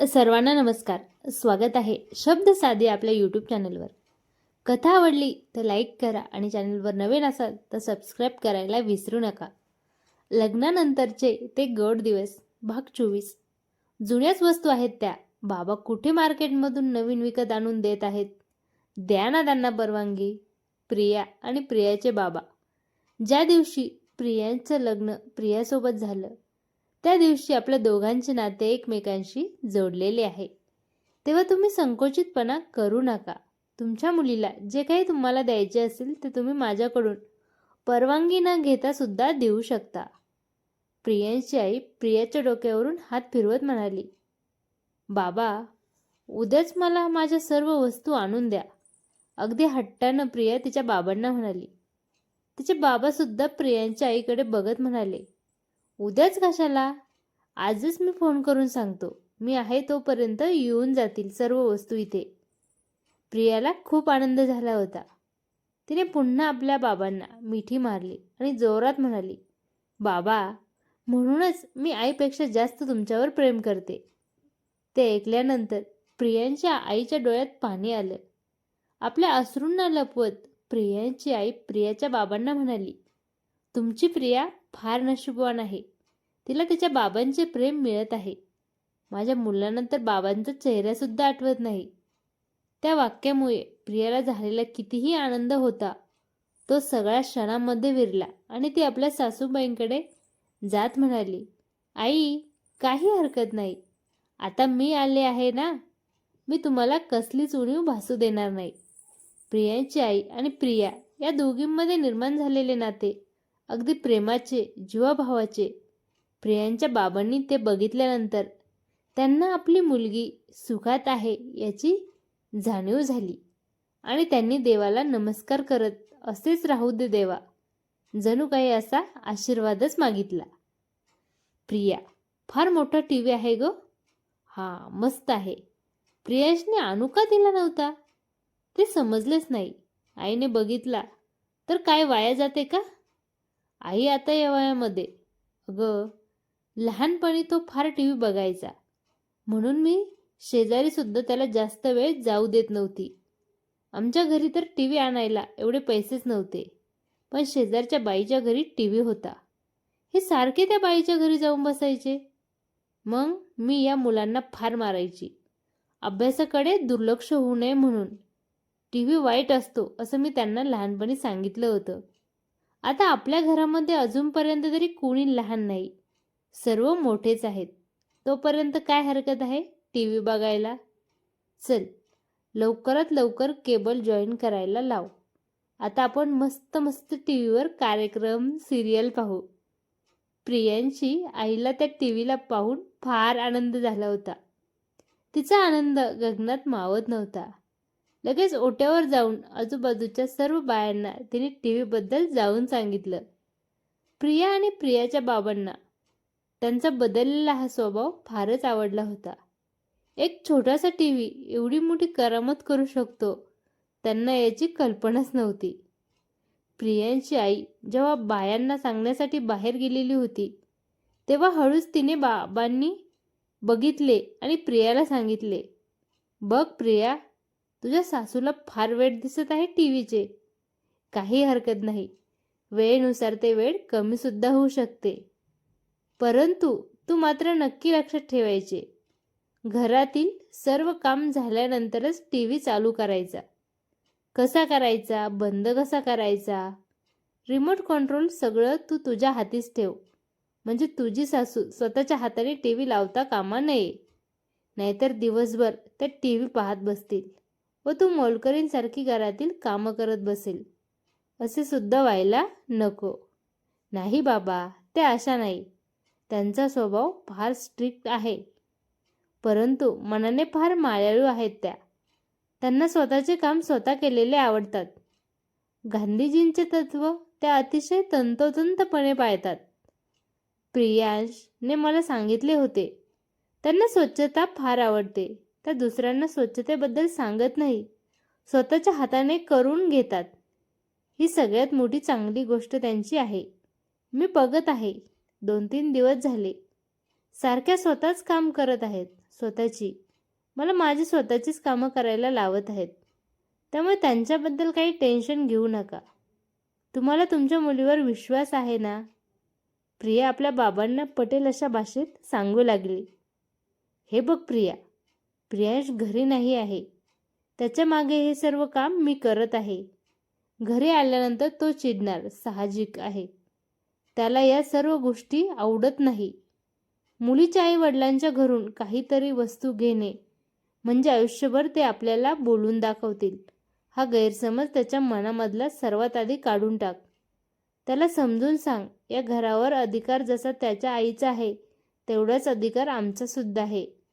सर्वांना नमस्कार. स्वागत आहे शब्द साधे आपल्या यूट्यूब चॅनलवर कथा आवडली तर लाईक करा आणि चॅनलवर नवीन असाल तर सबस्क्राईब करायला विसरू नका. लग्नानंतरचे ते गोड दिवस भाग चोवीस. जुन्याच वस्तू आहेत त्या. बाबा कुठे मार्केटमधून नवीन विकत आणून देत आहेत? द्या ना त्यांना परवानगी. प्रिया आणि प्रियाचे बाबा. ज्या दिवशी प्रियांचं लग्न प्रियासोबत झालं त्या दिवशी आपल्या दोघांचे नाते एकमेकांशी जोडलेले आहे. तेव्हा तुम्ही संकोचितपणा करू नका. तुमच्या मुलीला जे काही तुम्हाला द्यायचे असेल ते तुम्ही माझ्याकडून परवानगी न घेता सुद्धा देऊ शकता. प्रियांची आई प्रियाच्या डोक्यावरून हात फिरवत म्हणाली बाबा उद्याच मला माझ्या सर्व वस्तू आणून द्या. अगदी हट्टानं प्रिया तिच्या बाबांना म्हणाली. तिचे बाबासुद्धा प्रियांच्या आईकडे बघत म्हणाले उद्याच कशाला? आजच मी फोन करून सांगतो. मी आहे तोपर्यंत येऊन जातील सर्व वस्तू इथे. प्रियाला खूप आनंद झाला होता. तिने पुन्हा आपल्या बाबांना मिठी मारली आणि जोरात म्हणाली बाबा म्हणूनच मी आईपेक्षा जास्त तुमच्यावर प्रेम करते. ते ऐकल्यानंतर प्रियांच्या आईच्या डोळ्यात पाणी आलं. आपल्या अश्रूंना लपवत प्रियांची आई प्रियाच्या बाबांना म्हणाली तुमची प्रिया फार नशीबवान आहे. तिला तिच्या बाबांचे प्रेम मिळत आहे. माझ्या मुलानंतर बाबांचा चेहरासुद्धा आठवत नाही. त्या वाक्यामुळे प्रियाला झालेला कितीही आनंद होता तो सगळ्या क्षणामध्ये विरला आणि ती आपल्या सासूबाईंकडे जात म्हणाली आई काही हरकत नाही. आता मी आले आहे ना? मी तुम्हाला कसलीच उणीव भासू देणार नाही. प्रियांची आई आणि प्रिया या दोघींमध्ये निर्माण झालेले नाते अगदी प्रेमाचे जीवाभावाचे प्रियांच्या बाबांनी ते बघितल्यानंतर त्यांना आपली मुलगी सुखात आहे याची जाणीव झाली. आणि त्यांनी देवाला नमस्कार करत असेच राहू दे देवा. जणू काही असा आशीर्वादच मागितला. प्रिया फार मोठा टी व्ही आहे ग? हां मस्त आहे. प्रियांशने आणू का दिला नव्हता? ते समजलेच नाही. आईने बघितला. तर काय वाया जाते का? आई आता या वयामध्ये. अगं लहानपणी तो फार टी व्ही बघायचा. म्हणून मी शेजारीसुद्धा त्याला जास्त वेळ जाऊ देत नव्हती. आमच्या घरी तर टी व्ही आणायला एवढे पैसेच नव्हते. पण शेजारच्या बाईच्या घरी टी व्ही होता. हे सारखे त्या बाईच्या घरी जाऊन बसायचे. मग मी या मुलांना फार मारायची. अभ्यासाकडे दुर्लक्ष होऊ नये म्हणून. टी व्ही वाईट असतो असं मी त्यांना लहानपणी सांगितलं होतं. आता आपल्या घरामध्ये अजूनपर्यंत तरी कोणी लहान नाही. सर्व मोठेच आहेत. तोपर्यंत काय हरकत आहे? टी व्ही बघायला? चल लवकरात लवकर केबल जॉईन करायला लाव. आता आपण मस्त मस्त टी व्हीवर कार्यक्रम सिरियल पाहू. प्रियांशी आईला त्या टी व्हीला पाहून फार आनंद झाला होता. तिचा आनंद गगनात मावत नव्हता. लगेच ओट्यावर जाऊन आजूबाजूच्या सर्व बायांना तिने टी व्हीबद्दल जाऊन सांगितलं. प्रिया आणि प्रियाच्या बाबांना. त्यांचा बदललेला हा स्वभाव फारच आवडला होता. एक छोटासा टी व्ही एवढी मोठी करामत करू शकतो त्यांना याची कल्पनाच नव्हती. प्रियांची आई जेव्हा बायांना सांगण्यासाठी बाहेर गेलेली होती तेव्हा हळूच तिने बाबांनी बघितले आणि प्रियाला सांगितले बघ प्रिया तुझ्या सासूला फार वेळ दिसत आहे टी व्हीचे काही हरकत नाही. वेळेनुसार ते वेळ कमीसुद्धा होऊ शकते. परंतु तू मात्र नक्की लक्षात ठेवायचे. घरातील सर्व काम झाल्यानंतरच टी व्ही चालू करायचा. कसा करायचा? बंद कसा करायचा? रिमोट कंट्रोल सगळं तू तुझ्या हातीच ठेव. म्हणजे तुझी सासू स्वतःच्या हाताने टी व्ही लावता कामा नये. नाहीतर दिवसभर त्या टी व्ही पाहत बसतील. व तू मोलकरींसारखी घरातील कामं करत बसेल. असे सुद्धा व्हायला नको. नाही बाबा ते अशा नाही. त्यांचा स्वभाव फार स्ट्रिक्ट आहे. परंतु मनाने फार मायाळू आहेत त्या. त्यांना स्वतःचे काम स्वतः केलेले आवडतात. गांधीजींचे तत्व त्या अतिशय तंतोतंतपणे पाळतात. प्रियांशने मला सांगितले होते त्यांना स्वच्छता फार आवडते. त्या दुसऱ्यांना स्वच्छतेबद्दल सांगत नाही. स्वतःच्या हाताने करून घेतात. ही सगळ्यात मोठी चांगली गोष्ट त्यांची आहे. मी बघत आहे. दोन तीन दिवस झाले. सारख्या स्वतःच काम करत आहेत. स्वतःची. मला माझी स्वतःचीच कामं करायला लावत आहेत. त्यामुळे त्यांच्याबद्दल काही टेन्शन घेऊ नका. तुम्हाला तुमच्या मुलीवर विश्वास आहे ना? प्रिया आपल्या बाबांना पटेल अशा भाषेत सांगू लागली. हे बघ प्रिया. प्रियांश घरी नाही आहे. त्याच्यामागे हे सर्व काम मी करत आहे. घरी आल्यानंतर तो चिडणार साहजिक आहे. त्याला या सर्व गोष्टी आवडत नाही. मुलीच्या आई वडिलांच्या घरून काहीतरी वस्तू घेणे म्हणजे आयुष्यभर ते आपल्याला बोलून दाखवतील. हा गैरसमज त्याच्या मनामधला सर्वात आधी काढून टाक. त्याला समजून सांग या घरावर अधिकार जसा त्याच्या आईचा आहे तेवढाच अधिकार आमचा सुद्धा आहे.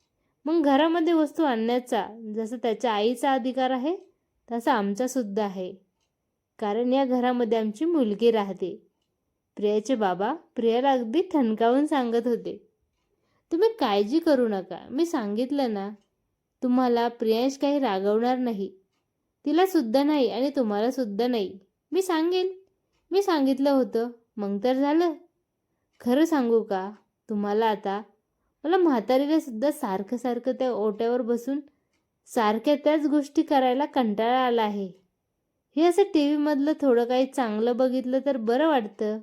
मग घरामध्ये वस्तू आणण्याचा जसं त्याच्या आईचा अधिकार आहे तसा आमचासुद्धा आहे. कारण या घरामध्ये आमची मुलगी राहते. प्रियाचे बाबा प्रियाला अगदी ठणकावून सांगत होते. तुम्ही काळजी करू नका. मी सांगितलं ना तुम्हाला प्रियांश काही रागवणार नाही. तिला सुद्धा नाही आणि तुम्हाला सुद्धा नाही. मी सांगेन. मी सांगितलं होतं. मग तर झालं. खरं सांगू का? तुम्हाला आता मला म्हातारीला सुद्धा सारखं सारखं त्या ओट्यावर बसून सारख्या त्याच गोष्टी करायला कंटाळा आला आहे. हे असं टी व्हीमधलं थोडं काही चांगलं बघितलं तर बरं वाटतं.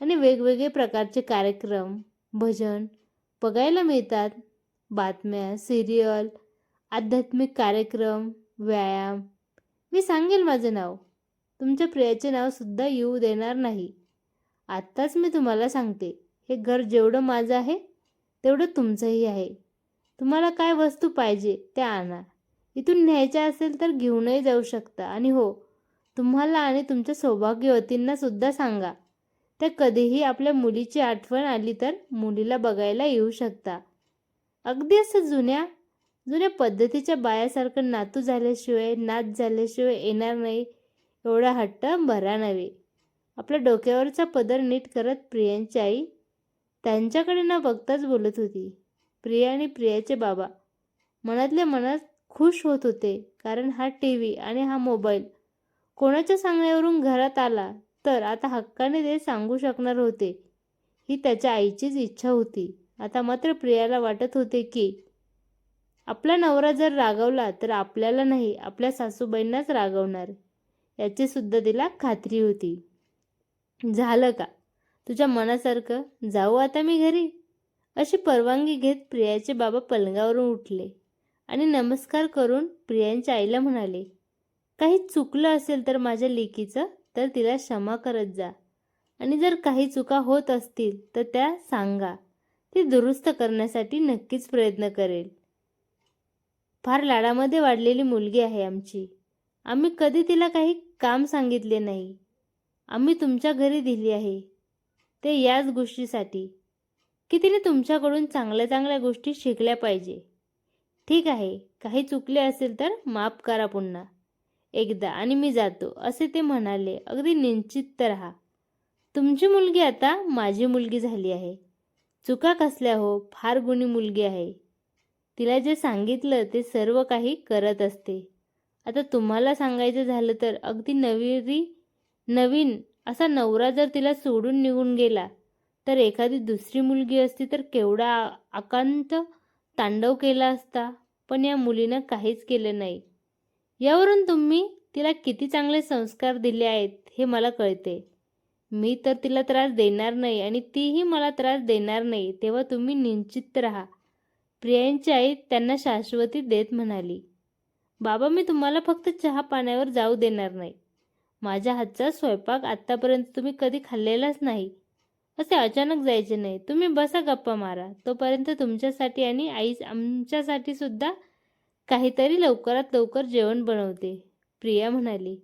आणि वेगवेगळे प्रकारचे कार्यक्रम भजन बघायला मिळतात. बातम्या सिरियल आध्यात्मिक कार्यक्रम व्यायाम. मी सांगेल माझं नाव. तुमच्या प्रियाचे नावसुद्धा येऊ देणार नाही. आत्ताच मी तुम्हाला सांगते. हे घर जेवढं माझं आहे तेवढं तुमचंही आहे. तुम्हाला काय वस्तू पाहिजे त्या आणा. इथून न्यायच्या असेल तर घेऊनही जाऊ शकता. आणि हो तुम्हाला आणि तुमच्या सौभाग्यवतींना सुद्धा सांगा. त्या कधीही आपल्या मुलीची आठवण आली तर मुलीला बघायला येऊ शकता. अगदी असं जुन्या जुन्या पद्धतीच्या बायासारखं नातू झाल्याशिवाय नात झाल्याशिवाय येणार नाही एवढा हट्ट भरा नव्हे. आपल्या डोक्यावरचा पदर नीट करत प्रियांची आई त्यांच्याकडे न बघताच बोलत होती. प्रिया आणि प्रियाचे बाबा. मनातल्या मनात खुश होत होते कारण हा टी व्ही आणि हा मोबाईल कोणाच्या सांगण्यावरून घरात आला तर आता हक्काने ते सांगू शकणार होते ही त्याच्या आईचीच इच्छा होती. आता मात्र प्रियाला वाटत होते की आपला नवरा जर रागवला तर आपल्याला नाही आपल्या सासूबाईंनाच रागवणार याची सुद्धा तिला खात्री होती. झालं का? तुझ्या मनासारखं जाऊ आता मी घरी? अशी परवानगी घेत प्रियाचे बाबा पलंगावरून उठले आणि नमस्कार करून प्रियांच्या आईला म्हणाले काही चुकलं असेल तर माझ्या लेकीचं तर तिला क्षमा करत जा. आणि जर काही चुका होत असतील तर त्या सांगा. ती दुरुस्त करण्यासाठी नक्कीच प्रयत्न करेल. फार लाडामध्ये वाढलेली मुलगी आहे आमची. आम्ही कधी तिला काही काम सांगितले नाही. आम्ही तुमच्या घरी दिली आहे. ते याच गोष्टीसाठी की तिने तुमच्याकडून चांगल्या चांगल्या गोष्टी शिकल्या पाहिजे. ठीक आहे काही चुकले असेल तर माफ करा पुन्हा. एकदा आणि मी जातो असे ते म्हणाले. अगदी निश्चित राहा. तुमची मुलगी आता माझी मुलगी झाली आहे. चुका कसल्या हो? फार गुणी मुलगी आहे. तिला जे सांगितलं ते सर्व काही करत असते. आता तुम्हाला सांगायचं झालं तर अगदी नवीरी नवीन असा नवरा जर तिला सोडून निघून गेला तर एखादी दुसरी मुलगी असती तर केवढा आकांत तांडव केला असता? पण या मुलीनं काहीच केलं नाही. यावरून तुम्ही तिला किती चांगले संस्कार दिले आहेत हे मला कळते. मी तर तिला त्रास देणार नाही आणि तीही मला त्रास देणार नाही तेव्हा तुम्ही निश्चित राहा. प्रियांची आई त्यांना शाश्वती देत म्हणाली. बाबा मी तुम्हाला फक्त चहा पाण्यावर जाऊ देणार नाही. माझ्या हातचा स्वयंपाक आत्तापर्यंत तुम्ही कधी खाल्लेलाच नाही. असे अचानक जायचे नाही. तुम्ही बसा गप्पा मारा. तोपर्यंत तुमच्यासाठी आणि आई आमच्यासाठी सुद्धा काहीतरी लवकरात लवकर जेवण बनवते. प्रिया म्हणाली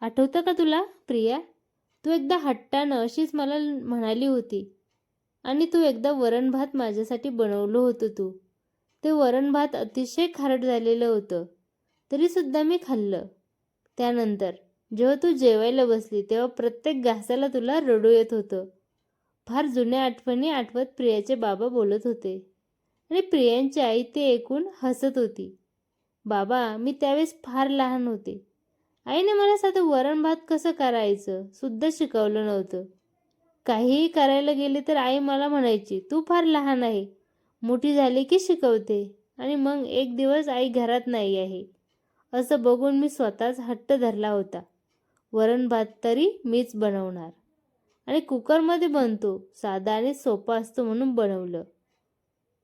आठवतं का तुला प्रिया? तू एकदा हट्टानं अशीच मला म्हणाली होती. आणि तू एकदा वरण भात माझ्यासाठी बनवलं होतं तू. ते वरण भात अतिशय खारट झालेलं होतं. तरीसुद्धा मी खाल्लं. त्यानंतर जेव्हा तू जेवायला बसली तेव्हा प्रत्येक घासाला तुला रडू येत होतं. फार जुन्या आठवणी आठवत प्रियाचे बाबा बोलत होते. आणि प्रियांची आई ते ऐकून हसत होती. बाबा मी त्यावेळेस फार लहान होते. आईने मला साधं वरण भात कसं करायचं? सुद्धा शिकवलं नव्हतं. काहीही करायला गेले तर आई मला म्हणायची तू फार लहान आहे. मोठी झाली की शिकवते. आणि मग एक दिवस आई घरात नाही आहे. असं बघून मी स्वतःच हट्ट धरला होता. वरण भात तरी मीच बनवणार. आणि कुकरमध्ये बनतो साधा आणि सोपा असतो म्हणून बनवलं.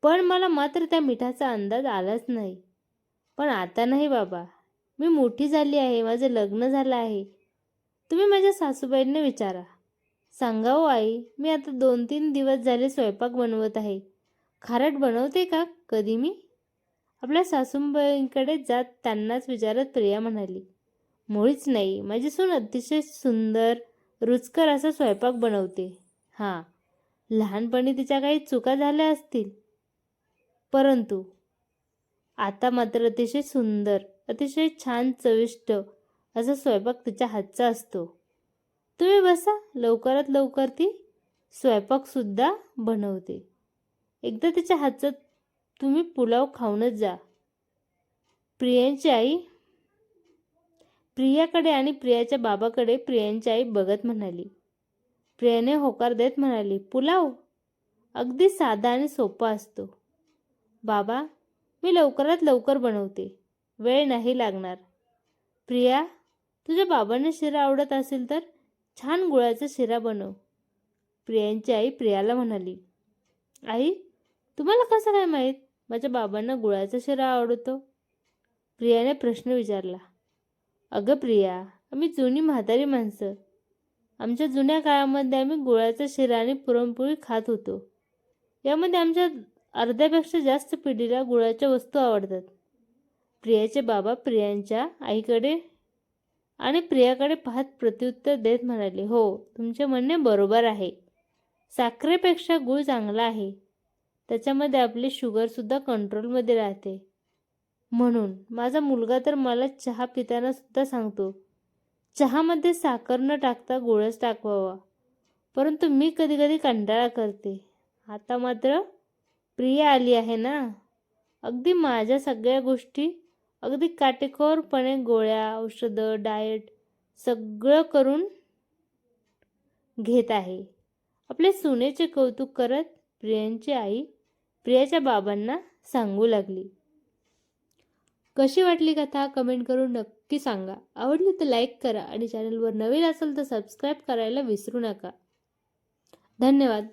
पण मला मात्र त्या मिठाचा अंदाज आलाच नाही. पण आता नाही बाबा. मी मोठी झाली आहे माझं लग्न झालं आहे. तुम्ही माझ्या सासूबाईंना विचारा. सांगा हो आई मी आता दोन तीन दिवस झाले स्वयंपाक बनवत आहे. खारट बनवते का कधी मी? आपल्या सासूबाईंकडे जात त्यांनाच विचारत प्रिया म्हणाली. मुळीच नाही. माझी सून अतिशय सुंदर रुचकर असा स्वयंपाक बनवते. हां. लहानपणी तिच्या काही चुका झाल्या असतील. परंतु आता मात्र अतिशय सुंदर अतिशय छान चविष्ट असा स्वयंपाक तिच्या हातचा असतो. तुम्ही बसा. लवकरात लवकर ती स्वयंपाकसुद्धा बनवते. एकदा तिच्या हातचा तुम्ही पुलाव खाऊनच जा. प्रियांची आई प्रियाकडे आणि प्रियाच्या बाबाकडे प्रियांची आई बघत म्हणाली. प्रियाने होकार देत म्हणाली पुलाव अगदी साधा आणि सोपा असतो. बाबा मी लवकरात लवकर बनवते. वेळ नाही लागणार. प्रिया तुझ्या बाबांना शिरा आवडत असेल तर छान गुळाचा शिरा बनव. प्रियांची आई प्रियाला म्हणाली आई तुम्हाला कसं काय माहीत? माझ्या बाबांना गुळाचा शिरा आवडतो. प्रियाने प्रश्न विचारला अगं प्रिया आम्ही जुनी म्हातारी माणसं. आमच्या जुन्या काळामध्ये आम्ही गुळाचा शिरा आणि पुरणपोळी खात होतो. यामध्ये आमच्या अर्ध्यापेक्षा जास्त पिढीला गुळाच्या वस्तू आवडतात. प्रियाचे बाबा प्रियांच्या आईकडे आणि प्रियाकडे पाहत प्रत्युत्तर देत म्हणाले हो तुमचे म्हणणे बरोबर आहे. साखरेपेक्षा गुळ चांगला आहे. त्याच्यामध्ये आपली शुगरसुद्धा कंट्रोलमध्ये राहते. म्हणून माझा मुलगा तर मला चहा पिताना सुद्धा सांगतो. चहामध्ये साखर न टाकता गुळच टाकवावा. परंतु मी कधी कधी कंटाळा करते. आता मात्र प्रिया आली आहे ना? अगदी माझ्या सगळ्या गोष्टी अगदी काटेकोरपणे गोळ्या औषधं डाएट सगळं करून घेत आहे. आपले सुनेचे कौतुक करत प्रियांची आई प्रियाच्या बाबांना सांगू लागली. कशी वाटली कथा कमेंट करून नक्की सांगा. आवडली तर लाईक करा आणि चॅनलवर नवीन असेल तर सबस्क्राईब करायला विसरू नका. धन्यवाद.